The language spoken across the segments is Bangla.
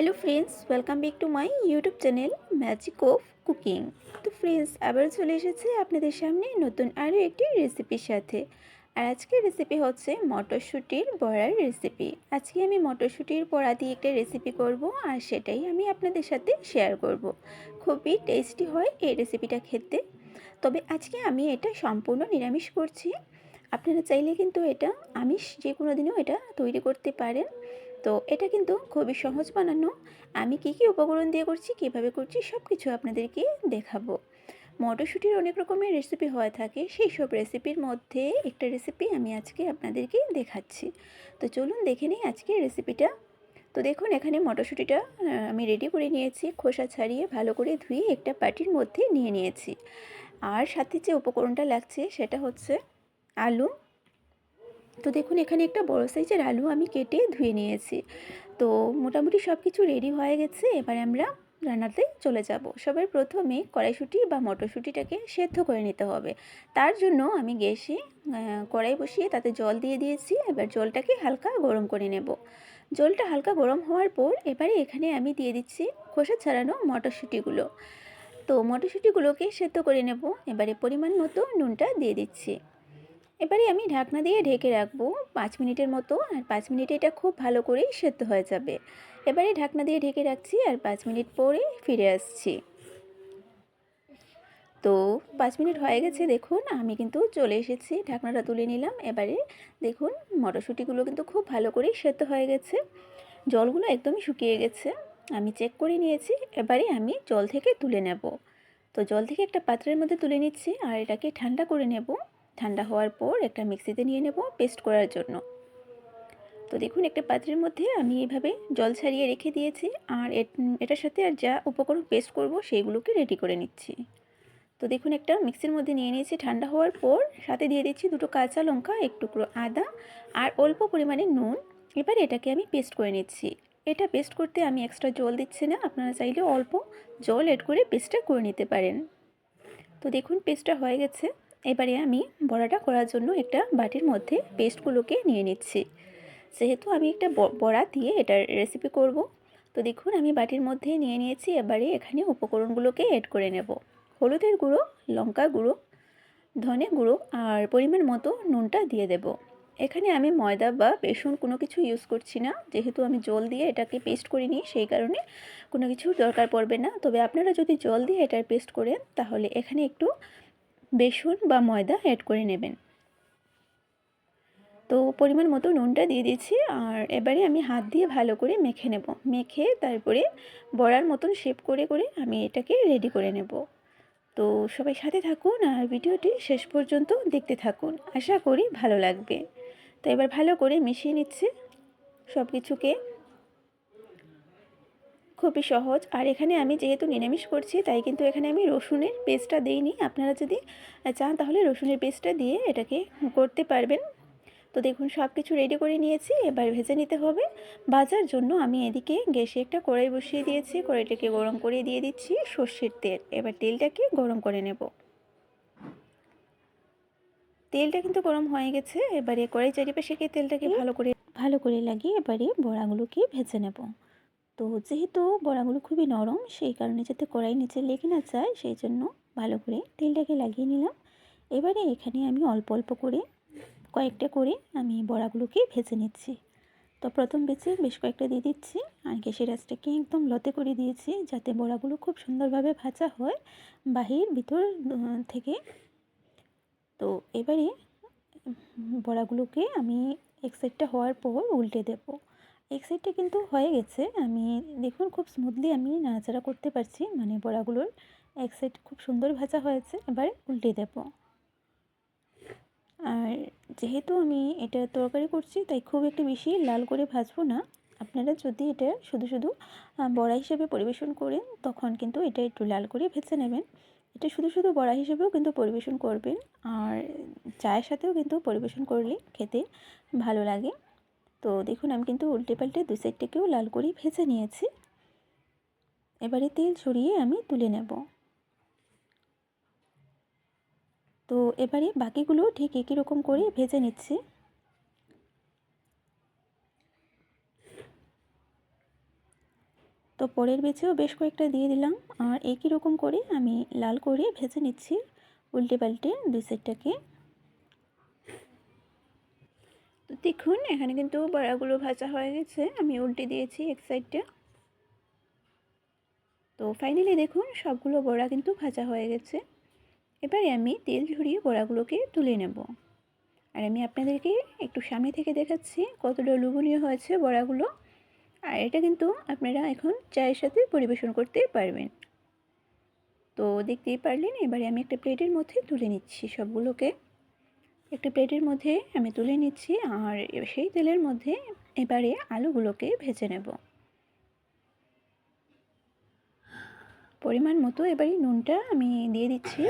Hello friends welcome back to my YouTube channel magic of cooking তো ফ্রেন্ডস আবার চলে এসেছে আপনাদের সামনে নতুন আরও একটি রেসিপির সাথে। আর আজকের রেসিপি হচ্ছে মটরশুঁটির বড়ার রেসিপি আজকে আমি মটরশুঁটির বড়া দিয়ে একটা রেসিপি করব আর সেটাই আমি আপনাদের সাথে শেয়ার করব। খুবই টেস্টি হয় এই রেসিপিটা খেতে। তবে আজকে আমি এটা সম্পূর্ণ নিরামিষ করছি। আপনারা চাইলে কিন্তু এটা আমিষ যে কোনো দিনও এটা তৈরি করতে পারেন। তো এটা কিন্তু খুবই সহজ বানানো। আমি কি কি উপকরণ দিয়ে করছি, কীভাবে করছি সব কিছু আপনাদেরকে দেখাবো। মটরশুঁটির অনেক রকমের রেসিপি হয়ে থাকে, সেই সব রেসিপির মধ্যে একটা রেসিপি আমি আজকে আপনাদেরকে দেখাচ্ছি। তো চলুন দেখে নিই আজকের রেসিপিটা তো দেখুন, এখানে মটরশুঁটিটা আমি রেডি করে নিয়েছি, খোসা ছাড়িয়ে ভালো করে ধুয়ে একটা পাটির মধ্যে নিয়ে নিয়েছি। আর সাথে যে উপকরণটা লাগছে, সেটা হচ্ছে আলু। তো দেখুন, এখানে একটা বড় সাইজের আলু আমি কেটে ধুয়ে নিয়েছি। তো মোটামুটি সব কিছু রেডি হয়ে গেছে। এবার আমরা রান্নাতে চলে যাব। সবার প্রথমে কড়াইশুঁটি বা মটরশুঁটিটাকে সেদ্ধ করে নিতে হবে। তার জন্য আমি গ্যাসে কড়াই বসিয়ে তাতে জল দিয়ে দিয়েছি। এবার জলটাকে হালকা গরম করে নেব। জলটা হালকা গরম হওয়ার পর এবারে এখানে আমি দিয়ে দিচ্ছি খোসা ছাড়ানো মটরশুঁটিগুলো। তো মটরশুঁটিগুলোকে সেদ্ধ করে নেব। এবারে পরিমাণ মতো নুনটা দিয়ে দিচ্ছি। এবারে আমি ঢাকনা দিয়ে ঢেকে রাখব পাঁচ মিনিটের মতো, আর পাঁচ মিনিটে এটা খুব ভালো করেই সেদ্ধ হয়ে যাবে। এবারে ঢাকনা দিয়ে ঢেকে রাখছি, আর পাঁচ মিনিট পরে ফিরে আসছি। তো পাঁচ মিনিট হয়ে গেছে, দেখুন, আমি কিন্তু চলে এসেছি, ঢাকনাটা তুলে নিলাম। এবারে দেখুন, মটরশুঁটিগুলো কিন্তু খুব ভালো করেই সেদ্ধ হয়ে গেছে। জলগুলো একদমই শুকিয়ে গেছে। আমি চেক করে নিয়েছি, এবারে আমি জল থেকে তুলে নেব। তো জল থেকে একটা পাত্রের মধ্যে তুলে নিচ্ছি, আর এটাকে ঠান্ডা করে নেব। ঠান্ডা হওয়ার পর একটা মিক্সিতে নিয়ে নেব পেস্ট করার জন্য। তো দেখুন, একটা পাত্রের মধ্যে আমি এভাবে জল ছাড়িয়ে রেখে দিয়েছি আর এটার সাথে আর যা উপকরণ পেস্ট করব সেইগুলোকে রেডি করে নিচ্ছি। তো দেখুন, একটা মিক্সির মধ্যে নিয়ে নিয়েছি। ঠান্ডা হওয়ার পর সাথে দিয়ে দিচ্ছি দুটো কাঁচা লঙ্কা, এক টুকরো আদা আর অল্প পরিমাণে নুন। এবার এটাকে আমি পেস্ট করে নিচ্ছি। এটা পেস্ট করতে আমি এক্সট্রা জল দিচ্ছি না। আপনারা চাইলে অল্প জল এড করে পেস্টটা করে নিতে পারেন। তো দেখুন, পেস্টটা হয়ে গেছে। এবারে আমি বড়াটা করার জন্য একটা বাটির মধ্যে পেস্টগুলোকে নিয়ে নিচ্ছি। যেহেতু আমি একটা বড়া দিয়ে এটার রেসিপি করব, তো দেখুন আমি বাটির মধ্যে নিয়ে নিয়েছি, এবারে এখানে উপকরণগুলোকে অ্যাড করে নেব। হলুদের গুঁড়ো লঙ্কা গুঁড়ো, ধনে গুঁড়ো আর পরিমাণ মতো নুনটা দিয়ে দেব। এখানে আমি ময়দা বা বেসন কোনো কিছু ইউজ করছি না, যেহেতু আমি জল দিয়ে এটাকে পেস্ট করিনি, সেই কারণে কোনো কিছু দরকার পড়বে না। তবে আপনারা যদি জল দিয়ে এটার পেস্ট করেন, তাহলে এখানে একটু বেসন বা ময়দা অ্যাড করে নেবেন। তো পরিমাণ মতো নুনটা দিয়ে দিচ্ছি আর এবারে আমি হাত দিয়ে ভালো করে মেখে নেব। মেখে তারপরে বড়ার মতন শেপ করে করে আমি এটাকে রেডি করে নেব। তো সবাই সাথে থাকুন আর ভিডিওটি শেষ পর্যন্ত দেখতে থাকুন। আশা করি ভালো লাগবে। তো এবার ভালো করে মিশিয়ে নিচ্ছে। সব কিছুকে খুবই সহজ। আর এখানে আমি যেহেতু নিরামিষ করছি তাই কিন্তু এখানে আমি রসুনের পেস্টটা দিইনি। আপনারা যদি চান তাহলে রসুনের পেস্টটা দিয়ে এটাকে করতে পারবেন। তো দেখুন সব কিছু রেডি করে নিয়েছি। এবার ভেজে নিতে হবে। ভাজার জন্য আমি এদিকে গ্যাসে একটা কড়াই বসিয়ে দিয়েছি। কড়াইটাকে গরম করে দিয়ে দিচ্ছি সর্ষের তেল। এবার তেলটাকে গরম করে নেব। তেলটা কিন্তু গরম হয়ে গেছে। এবারে কড়াই চারিপাশে তেলটাকে ভালো করে ভালো করে লাগিয়ে এবারে বড়াগুলোকে ভেজে নেব। তো যেহেতু বড়াগুলো খুবই নরম, সেই কারণে যাতে কড়াই নিচে লেগে না যায়, সেই জন্য ভালো করে তেলটাকে লাগিয়ে নিলাম। এবারে এখানে আমি অল্প অল্প করে কয়েকটা করে আমি বড়াগুলোকে ভেজে নিচ্ছি। তো প্রথম বেছে বেশ কয়েকটা দিয়ে দিচ্ছি, আর গ্যাসের আঁচটাকে একদম লতে করে দিয়েছি যাতে বড়াগুলো খুব সুন্দরভাবে ভাজা হয় বাহির ভিতর থেকে। তো এবারে বড়াগুলোকে আমি এক সাইডটা হওয়ার পর উল্টে দেবো। এক সাইডটা কিন্তু হয়ে গেছে। আমি, দেখুন, খুব স্মুথলি আমি নাড়াচাড়া করতে পারছি। মানে বড়াগুলোর এক সাইড খুব সুন্দর ভাজা হয়েছে। এবার উল্টে দেব। আর যেহেতু আমি এটা তরকারি করছি, তাই খুব একটু বেশি লাল করে ভাজবো না। আপনারা যদি এটা শুধু শুধু বড়া হিসেবে পরিবেশন করেন, তখন কিন্তু এটা একটু লাল করে ভেজে নেবেন। এটা শুধু শুধু বড়া হিসেবেও কিন্তু পরিবেশন করবেন। আর চায়ের সাথেও কিন্তু পরিবেশন করলে খেতে ভালো লাগে। তো দেখুন, আমি কিন্তু উল্টে পাল্টে দু সাইডটাকেও লাল করে ভেজে নিয়েছি। এবারে তেল ছড়িয়ে আমি তুলে নেব। তো এবারে বাকিগুলো ঠিক একই রকম করে ভেজে নিচ্ছি। তো পরের বেচেও বেশ কয়েকটা দিয়ে দিলাম। আর একই রকম করে আমি লাল করে ভেজে নিচ্ছি উল্টে পাল্টে দুই সাইডটাকে তো দেখুন, এখানে কিন্তু বড়াগুলো ভাজা হয়ে গেছে। আমি উল্টে দিয়েছি এক সাইডটা। তো ফাইনালি দেখুন, সবগুলো বড়া কিন্তু ভাজা হয়ে গেছে। এবারে আমি তেল ঝরিয়ে বড়াগুলোকে তুলে নেব। আর আমি আপনাদেরকে একটু সামনে থেকে দেখাচ্ছি কতটা লুবনীয় হয়েছে বড়াগুলো। আর এটা কিন্তু আপনারা এখন চায়ের সাথে পরিবেশন করতে পারবেন। তো দেখতেই পারলেন, এবারে আমি একটা প্লেটের মধ্যে তুলে নিচ্ছি সবগুলোকে। একটা প্লেটের মধ্যে আমি তুলে নিচ্ছি আর সেই তেলের মধ্যে এবারে আলুগুলোকে ভেজে নেব। পরিমাণ মতো এবারে নুনটা আমি দিয়ে দিচ্ছি।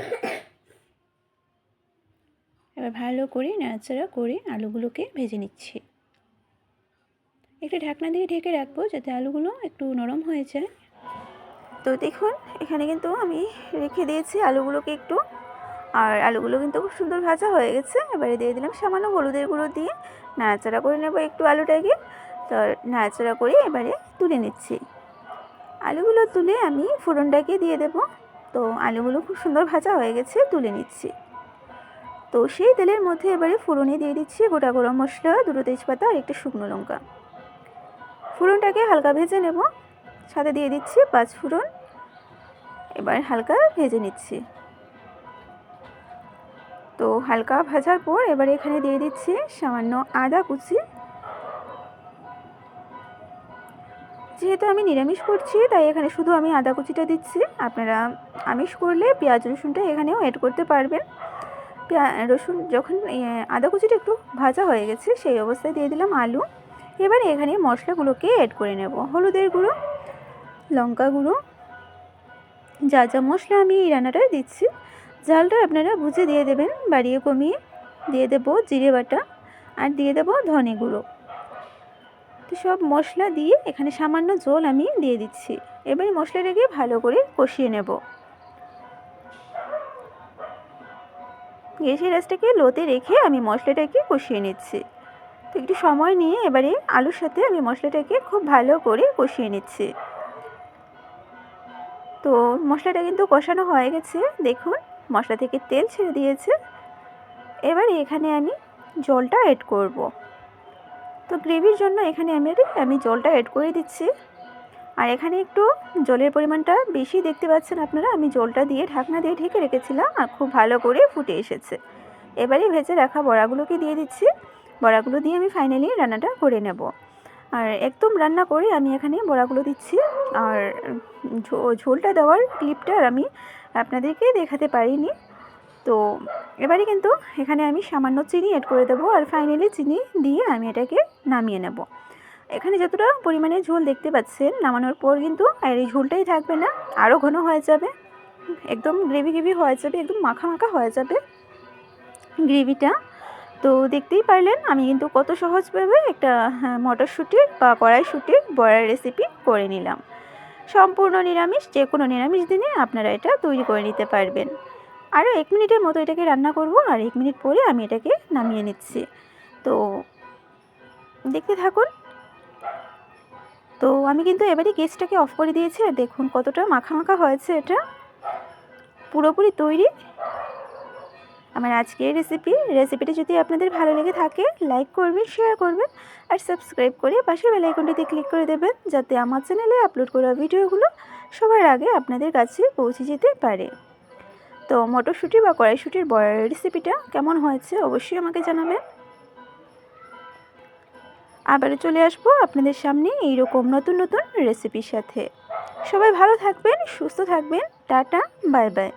এবার ভালো করে নাড়াচাড়া করে আলুগুলোকে ভেজে নিচ্ছি। একটু ঢাকনা দিয়ে ঢেকে রাখব যাতে আলুগুলো একটু নরম হয়ে যায়। তো দেখুন, এখানে কিন্তু আমি রেখে দিয়েছি আলুগুলোকে একটু। আর আলুগুলো কিন্তু খুব সুন্দর ভাজা হয়ে গেছে। এবারে দিয়ে দিলাম সামান্য হলুদের গুঁড়ো দিয়ে নাড়াচাড়া করে নেব একটু আলুটাকে। তো নাড়াচাড়া করে এবারে তুলে নিচ্ছি। আলুগুলো তুলে আমি ফোড়নটাকে দিয়ে দেব। তো আলুগুলো খুব সুন্দর ভাজা হয়ে গেছে, তুলে নিচ্ছি। তো সেই তেলের মধ্যে এবারে ফোড়নে দিয়ে দিচ্ছি গোটা গরম মশলা, দুটো তেজপাতা আর একটু শুকনো লঙ্কা। ফোড়নটাকে হালকা ভেজে নেব। সাথে দিয়ে দিচ্ছি পাঁচ ফোড়ন। এবার হালকা ভেজে নিচ্ছি। তো হালকা ভাজার পর এবার এখানে দিয়ে দিচ্ছি সামান্য আদা কুচি। যেহেতু আমি নিরামিষ করছি, তাই এখানে শুধু আমি আদা কুচিটা দিচ্ছি। আপনারা আমিষ করলে পেঁয়াজ, রসুনটা এখানেও অ্যাড করতে পারবেন। রসুন যখন আদা কুচিটা একটু ভাজা হয়ে গেছে, সেই অবস্থায় দিয়ে দিলাম আলু। এবার এখানে মশলাগুলোকে অ্যাড করে নেব। হলুদের গুঁড়ো, লঙ্কা গুঁড়ো, যা যা মশলা আমি এই রান্নাটায় দিচ্ছি। ঝালটা আপনারা বুঝে দিয়ে দেবেন, বাড়িয়ে কমিয়ে দিয়ে দেব জিরে বাটা আর দিয়ে দেব ধনে গুঁড়ো। তো সব মশলা দিয়ে এখানে সামান্য জল আমি দিয়ে দিচ্ছি। এবার মশলাটাকে ভালো করে কষিয়ে নেব। গ্যাসের রাসটাকে লোতে রেখে আমি মশলাটাকে কষিয়ে নিচ্ছি। তো একটু সময় নিয়ে এবারে আলুর সাথে আমি মশলাটাকে খুব ভালো করে কষিয়ে নিচ্ছি। তো মশলাটা কিন্তু কষানো হয়ে গেছে, দেখুন। মশলা থেকে তেল ছেড়ে দিয়েছে। এবারে এখানে আমি জলটা অ্যাড করব। তো গ্রেভির জন্য এখানে আমি আমি জলটা অ্যাড করে দিচ্ছি। আর এখানে একটু জলের পরিমাণটা বেশি দেখতে পাচ্ছেন আপনারা, আমি জলটা দিয়ে ঢাকনা দিয়ে ঢেকে রেখেছিলাম আর খুব ভালো করে ফুটে এসেছে। এবারে ভেজে রাখা বড়াগুলোকে দিয়ে দিচ্ছি। বড়াগুলো দিয়ে আমি ফাইনালি রান্নাটা করে নেব। আর একদম রান্না করে আমি এখানে বড়াগুলো দিচ্ছি। আর ঝোলটা দেওয়ার ক্লিপটা আমি আপনাদেরকে দেখাতে পারিনি। তো এবারে কিন্তু এখানে আমি সামান্য চিনি অ্যাড করে দেবো আর ফাইনালি চিনি দিয়ে আমি এটাকে নামিয়ে নেব। এখানে যতটা পরিমাণে ঝোল দেখতে পাচ্ছেন নামানোর পর কিন্তু আর এই ঝোলটাই থাকবে না আরও ঘন হয়ে যাবে। একদম গ্রেভি গ্রেভি হয়ে যাবে একদম মাখা মাখা হয়ে যাবে গ্রেভিটা তো দেখতেই পারলেন আমি কিন্তু কত সহজভাবে একটা হ্যাঁ, মটরশুঁটির বা কড়াইশুঁটির বড়ার রেসিপি করে নিলাম। সম্পূর্ণ নিরামিষ যে কোনো নিরামিষ দিনে আপনারা এটা তৈরি করে নিতে পারবেন। আরও এক মিনিটের মতো এটাকে রান্না করব, আর এক মিনিট পরে আমি এটাকে নামিয়ে নিচ্ছি। তো, দেখতে থাকুন। তো, আমি কিন্তু এবারে গ্যাসটাকে অফ করে দিয়েছি, আর দেখুন কতটা মাখা মাখা হয়েছে এটা। পুরোপুরি তৈরি। আমার আজকের রেসিপি রেসিপিটি যদি আপনাদের ভালো লেগে থাকে লাইক করবেন শেয়ার করবেন আর সাবস্ক্রাইব করে পাশের বেলাইকনটিতে ক্লিক করে দেবেন যাতে আমার চ্যানেলে আপলোড করা ভিডিওগুলো সবার আগে আপনাদের কাছে পৌঁছে যেতে পারে। তো মটরশুঁটি বা কড়াইশুঁটির বড় রেসিপিটা কেমন হয়েছে অবশ্যই আমাকে জানাবেন। আবারও চলে আসব আপনাদের সামনে এইরকম নতুন নতুন রেসিপির সাথে। সবাই ভালো থাকবেন, সুস্থ থাকবেন, টাটা বাই বাই